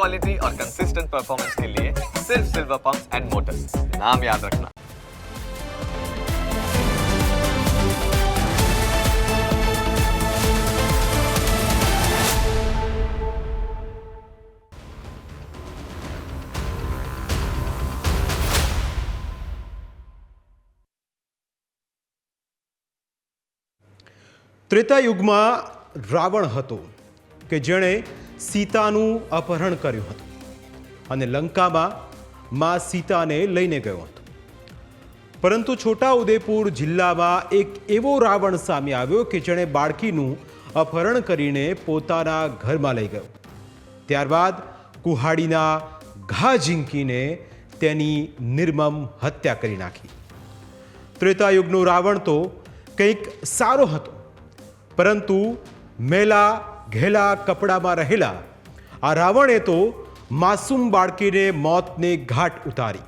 Quality और consistent performance के लिए सिर्फ सिल्वर पंप्स एंड मोटर्स नाम याद रखना ત્રેતાયુગમાં રાવણ હતો કે જેણે સીતાનું અપહરણ કર્યું હતું અને લંકામાં મા સીતાને લઈને ગયો હતો. પરંતુ છોટા ઉદેપુર જિલ્લામાં એક એવો રાવણ સામે આવ્યો કે જેણે બાળકીનું અપહરણ કરીને પોતાના ઘરમાં લઈ ગયો. ત્યારબાદ કુહાડીના ઘા ઝીંકીને તેની નિર્મમ હત્યા કરી નાખી. ત્રેતાયુગનો રાવણ તો કંઈક સારો હતો, પરંતુ મેલા ઘેલા કપડામાં રહેલા. આ રાવણે તો માસૂમ બાળકીને મોતને ઘાટ ઉતારી.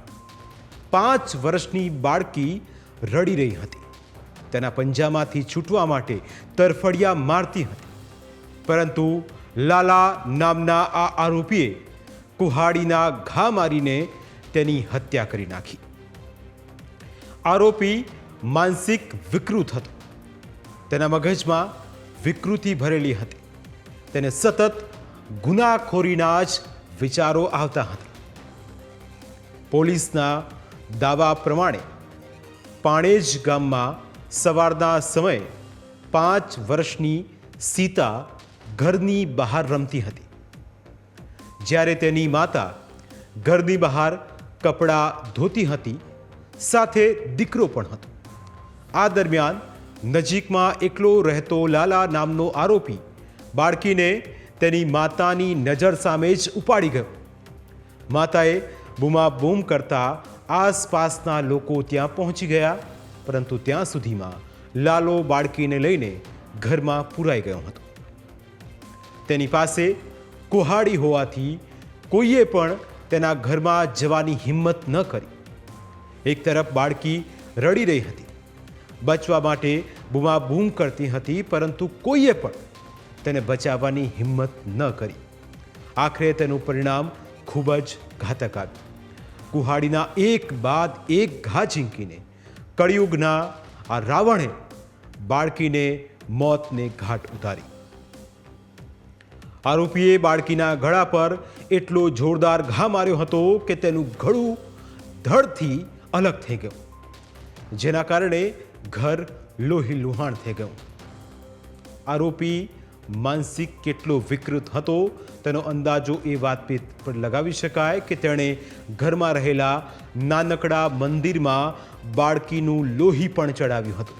પાંચ વર્ષની બાળકી રડી રહી હતી. તેના પંજામાંથી છૂટવા માટે તરફડિયા મારતી હતી. પરંતુ લાલા નામના આ આરોપીએ કુહાડીના ઘા મારીને તેની હત્યા કરી નાખી. આરોપી માનસિક વિકૃત હતો. તેના મગજમાં વિકૃતિ ભરેલી હતી. તેને સતત ગુનાખોરીના જ વિચારો આવતા હતા. પોલીસના દાવા પ્રમાણે પાણેજ ગામમાં સવારના સમયે પાંચ વર્ષની સીતા ઘરની બહાર રમતી હતી. જ્યારે તેની માતા ઘરની બહાર કપડાં ધોતી હતી, સાથે દીકરો પણ હતો. આ દરમિયાન નજીકમાં એકલો રહેતો લાલા નામનો આરોપી બાળકીને તેની માતાની નજર સામે જ ઉપાડી ગયો. માતાએ બૂમાબૂમ કરતા આસપાસના લોકો ત્યાં પહોંચી ગયા, પરંતુ ત્યાં સુધીમાં લાલો બાળકીને લઈને ઘરમાં પુરાઈ ગયો હતો. તેની પાસે કુહાડી હોવાથી કોઈએ પણ તેના ઘરમાં જવાની હિંમત ન કરી. એક તરફ બાળકી રડી રહી હતી, બચવા માટે બૂમાબૂમ કરતી હતી, પરંતુ કોઈએ પણ તેને બચાવવાની હિંમત ન કરી. આખરે તેનું પરિણામ ખૂબ જ ઘાતક આવ્યું. કુહાડીના એક બાદ એક ઘા ઝીંકીને કળિયુગના આ રાવણે બાળકીને મોતને ઘાટ ઉતારી. આરોપીએ બાળકીના ગળા પર એટલો જોરદાર ઘા માર્યો હતો કે તેનું ગળું ધડથી અલગ થઈ ગયું, જેના કારણે ઘર લોહી લુહાણ થઈ ગયું. આરોપી માનસિક કેટલો વિકૃત હતો, તેનો અંદાજો એ વાત પર લગાવી શકાય કે તેણે ઘરમાં રહેલા નાનકડા મંદિરમાં બાળકીનું લોહી પણ ચડાવ્યું હતું.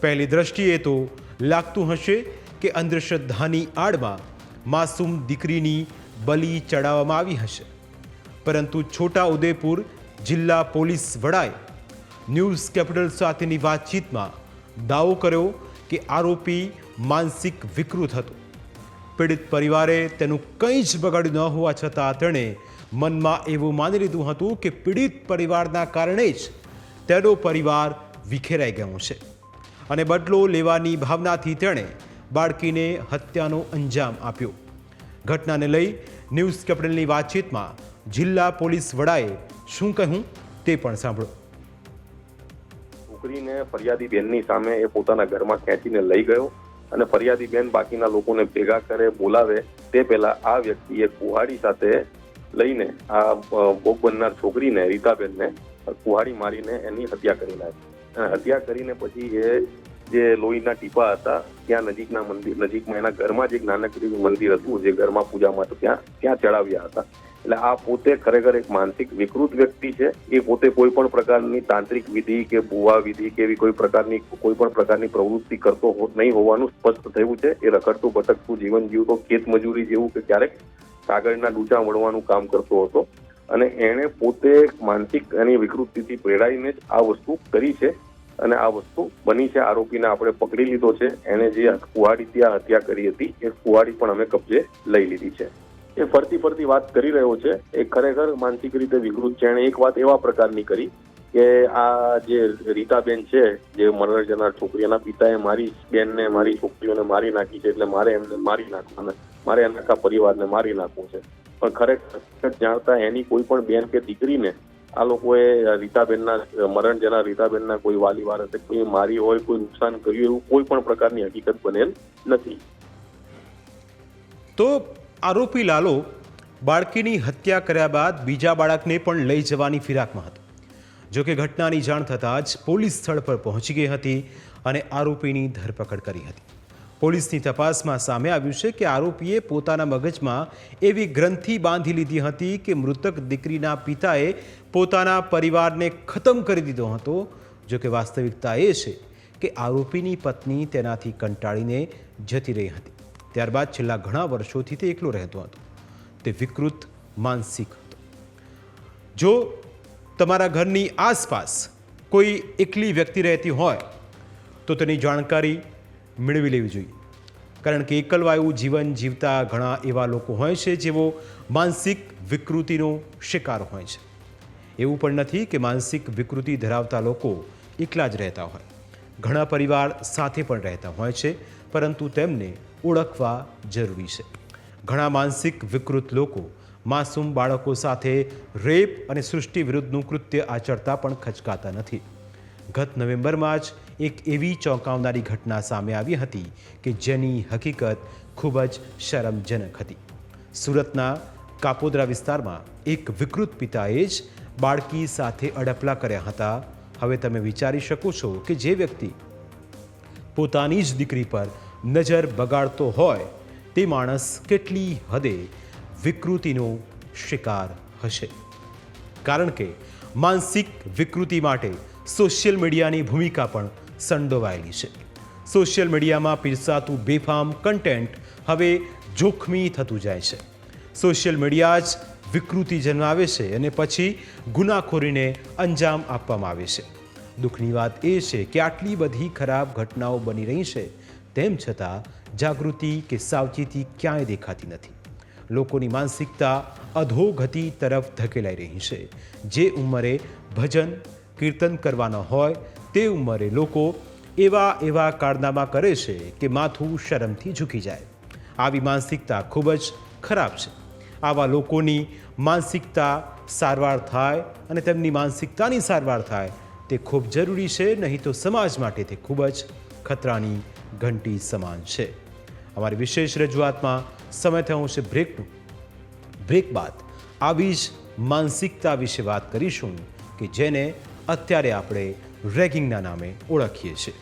પહેલી દ્રષ્ટિએ તો લાગતું હશે કે અંધશ્રદ્ધાની આડમાં માસૂમ દીકરીની બલી ચડાવવામાં આવી હશે. પરંતુ છોટા ઉદેપુર જિલ્લા પોલીસ વડાએ ન્યૂઝ કેપિટલ સાથેની વાતચીતમાં દાવો કર્યો કે આરોપી માનસિક વિકૃત હતું. પીડિત પરિવારે તેનું કંઈ જ બગાડ્યું ન હોવા છતાં તેણે મનમાં એવું માની લીધું હતું કે પીડિત પરિવારના કારણે જ તેનો પરિવાર વિખેરાઈ ગયો છે અને બદલો લેવાની ભાવનાથી તેણે બાળકીને હત્યાનો અંજામ આપ્યો. ઘટનાને લઈ ન્યૂઝ કેપિટલની વાતચીતમાં જિલ્લા પોલીસ વડાએ શું કહ્યું તે પણ સાંભળો. છોકરીને ફરિયાદી બેનની સામે એ પોતાના ઘરમાં ખેંચીને લઈ ગયો. અને ફરિયાદી બેન બાકીના લોકોને ભેગા કરે, બોલાવે, તે પહેલા આ વ્યક્તિએ કુહાડી સાથે લઈને આ ભોગ બનનાર છોકરીને, રીતાબેનને કુહાડી મારીને એની હત્યા કરી નાખી. અને હત્યા કરીને પછી એ જે લોહીના ટીપા હતા, ત્યાં નજીકના મંદિર, નજીકમાં એના ઘરમાં જ એક નાનકડી મંદિર હતું, જે ઘરમાં પૂજા માટે ત્યાં ત્યાં ચડાવ્યા હતા. એટલે આ પોતે ખરેખર એક માનસિક વિકૃત વ્યક્તિ છે. એ પોતે કોઈ પણ પ્રકારની તાંત્રિક વિધિ કે ભુવા વિધિ કે એવી કોઈ પ્રકારની, કોઈ પણ પ્રકારની પ્રવૃત્તિ કરતો નહીં હોવાનું સ્પષ્ટ થયું છે. એ રખડતું, ભટકતું જીવન જીવતો ખેત મજૂરી જેવું કે ક્યારેક કાગળના ડૂચા વળવાનું કામ કરતો હતો. અને એણે પોતે માનસિક એની વિકૃતિથી પ્રેરાઈને જ આ વસ્તુ કરી છે. અને આ વસ્તુ બની છે આરોપીને આપણે પકડી લીધો છે. એણે જે કુહાડી ત્યાં હત્યા કરી હતી, એ કુહાડી પણ અમે કબજે લઈ લીધી છે. એ ફરતી ફરતી વાત કરી રહ્યો છે. એ ખરેખર માનસિક રીતે વિકૃત છે. એણે એક વાત એવા પ્રકારની કરી કે આ જે રીતાબેન છે, જે મરણ જનાર છોકરી એના પિતાએ મારી બેનને, મારી છોકરીઓને મારી નાખી છે, એટલે મારે એમને મારી નાખવાના, મારે એના આખા પરિવારને મારી નાખવું છે. પણ ખરેખર જાણતા એની કોઈ પણ બેન કે દીકરીને આ લોકોએ રીતાબેનના, મરણ જનાર રીતાબેનના કોઈ વાલી વારસે કોઈ મારી હોય, કોઈ નુકસાન કર્યું, એવું કોઈ પણ પ્રકારની હકીકત બનેલ નથી. તો આરોપી લાલો બાળકીની હત્યા કર્યા બાદ બીજા બાળકને પણ લઈ જવાની ફિરાકમાં હતો. જોકે ઘટનાની જાણ થતાં જ પોલીસ સ્થળ પર પહોંચી ગઈ હતી અને આરોપીની ધરપકડ કરી હતી. પોલીસની તપાસમાં સામે આવ્યું છે કે આરોપીએ પોતાના મગજમાં એવી ગ્રંથિ બાંધી લીધી હતી કે મૃતક દીકરીના પિતાએ પોતાના પરિવારને ખતમ કરી દીધો હતો. જો કે વાસ્તવિકતા એ છે કે આરોપીની પત્ની તેનાથી કંટાળીને જતી રહી હતી. ત્યારબાદ છેલ્લા ઘણા વર્ષોથી તે એકલો રહેતો હતો. તે વિકૃત, માનસિક હતો. જો તમારા ઘરની આસપાસ કોઈ એકલી વ્યક્તિ રહેતી હોય, તો તેની જાણકારી મેળવી લેવી જોઈએ. કારણ કે એકલવાયું જીવન જીવતા ઘણા એવા લોકો હોય છે જેઓ માનસિક વિકૃતિનો શિકાર હોય છે. એવું પણ નથી કે માનસિક વિકૃતિ ધરાવતા લોકો એકલા જ રહેતા હોય. ઘણા પરિવાર સાથે પણ રહેતા હોય છે, પરંતુ તેમને ઓળખવા જરૂરી છે. ઘણા માનસિક વિકૃત લોકો માસૂમ બાળકો સાથે રેપ અને સૃષ્ટિ વિરુદ્ધનું કૃત્ય આચરતા પણ ખચકાતા નથી. ગત નવેમ્બરમાં જ એક એવી ચોંકાવનારી ઘટના સામે આવી હતી કે જેની હકીકત ખૂબ જ શરમજનક હતી. સુરતના કાપોદરા વિસ્તારમાં એક વિકૃત પિતાએ જ બાળકી સાથે અડપલા કર્યા હતા. હવે તમે વિચારી શકો છો કે જે વ્યક્તિ પોતાની જ દીકરી પર નજર બગાડતો હોય તે માણસ કેટલી હદે વિકૃતિનો શિકાર હશે. કારણ કે માનસિક વિકૃતિ માટે સોશિયલ મીડિયાની ભૂમિકા પણ સંડોવાયેલી છે. સોશિયલ મીડિયામાં પીરસાતું બેફામ કન્ટેન્ટ હવે જોખમી થતું જાય છે. સોશિયલ મીડિયા જ વિકૃતિ જન્માવે છે અને પછી ગુનાખોરીને અંજામ આપવામાં આવે છે. દુઃખની વાત એ છે કે આટલી બધી ખરાબ ઘટનાઓ બની રહી છે તેમ છતાં જાગૃતિ કે સાવચેતી ક્યાંય દેખાતી નથી. લોકોની માનસિકતા અધોગતિ તરફ ધકેલાઈ રહી છે. જે ઉંમરે ભજન, કીર્તન કરવાના હોય, તે ઉંમરે લોકો એવા એવા કારનામા કરે છે કે માથું શરમથી ઝૂકી જાય. આવી માનસિકતા ખૂબ જ ખરાબ છે. આવા લોકોની માનસિકતા સારવાર થાય અને તેમની માનસિકતાની સારવાર થાય તે ખૂબ જરૂરી છે, નહીં તો સમાજ માટે તે ખૂબ જ ખતરાની ઘંટી સમાન છે. અમારી વિશેષ રજૂઆતમાં સમય થયો છે બ્રેકનું બ્રેક બાદ આવી જ માનસિકતા વિશે વાત કરીશું કે જેને અત્યારે આપણે રેગિંગના નામે ઓળખીએ છીએ.